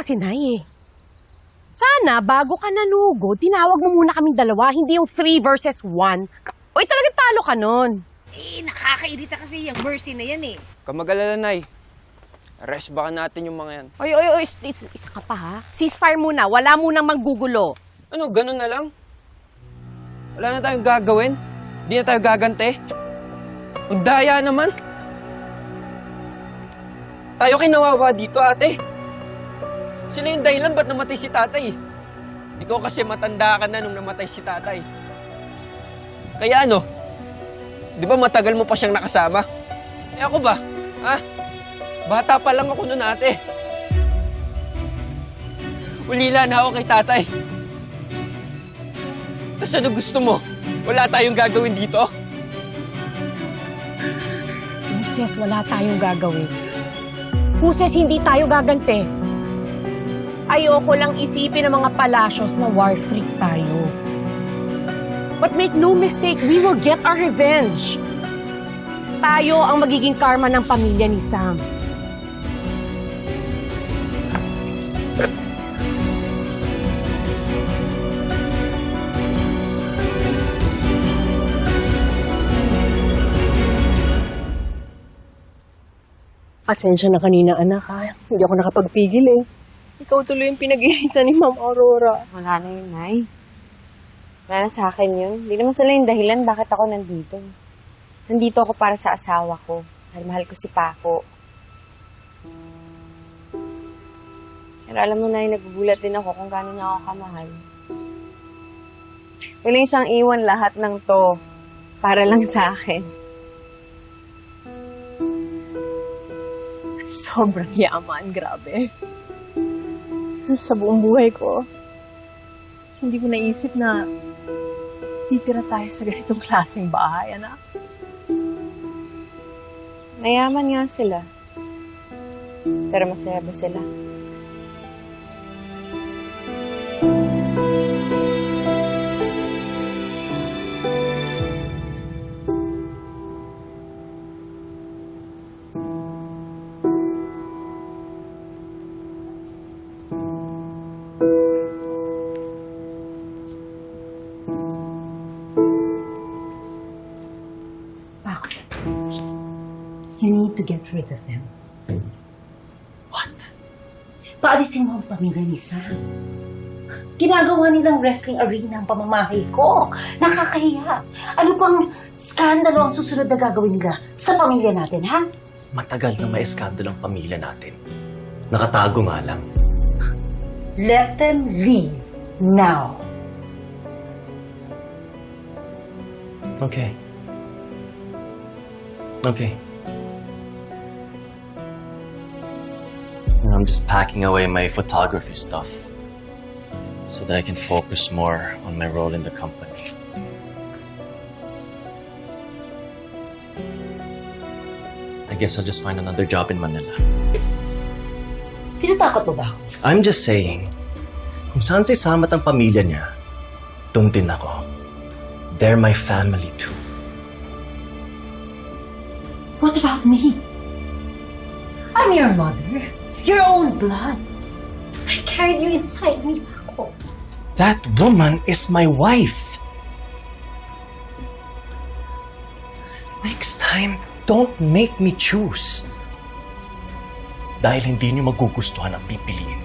kasi, Nay eh. Sana, bago ka nanugo, tinawag mo muna kaming dalawa, hindi yung three versus one. Uy, talagang talo ka nun. Eh, nakakairita kasi yung mercy na yan eh. Kamagalala, Nay. Arrest baka natin yung mga yan. Oy, oy, oy, is- is- isa ka pa ha? Ceasefire muna, wala munang manggugulo. Ano, ganun na lang? Wala na tayong gagawin? Hindi na tayo gagante? Ang daya naman. Tayo kinawawa dito, ate. Sila yung dahilan ba't namatay si tatay? Ikaw kasi matanda ka na nung namatay si tatay. Kaya ano? Di ba matagal mo pa siyang nakasama? Eh ako ba? Ha? Bata pa lang ako noon, ate. Ulila na ako kay tatay. Tapos ano gusto mo? Wala tayong gagawin dito? Moses, wala tayong gagawin. Moses, hindi tayo gagante. Ayoko lang isipin ng mga palasyos na war freak tayo. But make no mistake, we will get our revenge. Tayo ang magiging karma ng pamilya ni Sam. Pasensya na kanina, anak, ha? Hindi ako nakapagpigil, eh. Ikaw tuloy yung pinag-iinitan ni Ma'am Aurora. Wala na yun, Nay. Wala na sa akin yun. Hindi naman sila yung dahilan bakit ako nandito. Nandito ako para sa asawa ko. Dahil mahal ko si Paco. Pero alam mo, Nay, nagugulat din ako kung gaano niya ako kamahal. Willing siyang iwan lahat ng to para lang sa akin. Sobrang yaman, grabe. Sa buong buhay ko, hindi ko naisip na titira tayo sa ganitong klaseng bahay, anak. Mayaman nga sila. Pero masaya ba sila? Bakit? You need to get rid of them. What? Paalisin mo ang pamilya ni Sam. Ginagawa nilang wrestling arena ang pamamahay ko. Nakakahiya. Ano pang skandalo ang susunod na gagawin nila sa pamilya natin, ha? Matagal na may eskandalo ang pamilya natin. Nakatago nga lang. Let them leave now. Okay. Okay. I'm just packing away my photography stuff so that I can focus more on my role in the company. I guess I'll just find another job in Manila. Tinatakot mo ba ako? I'm just saying, kung saan si Sam at ang pamilya niya, doon din ako. They're my family too. What about me? I'm your mother. Your own blood. I carried you inside me, Paco. That woman is my wife. Next time, don't make me choose. Dahil hindi niyo magugustuhan ang pipiliin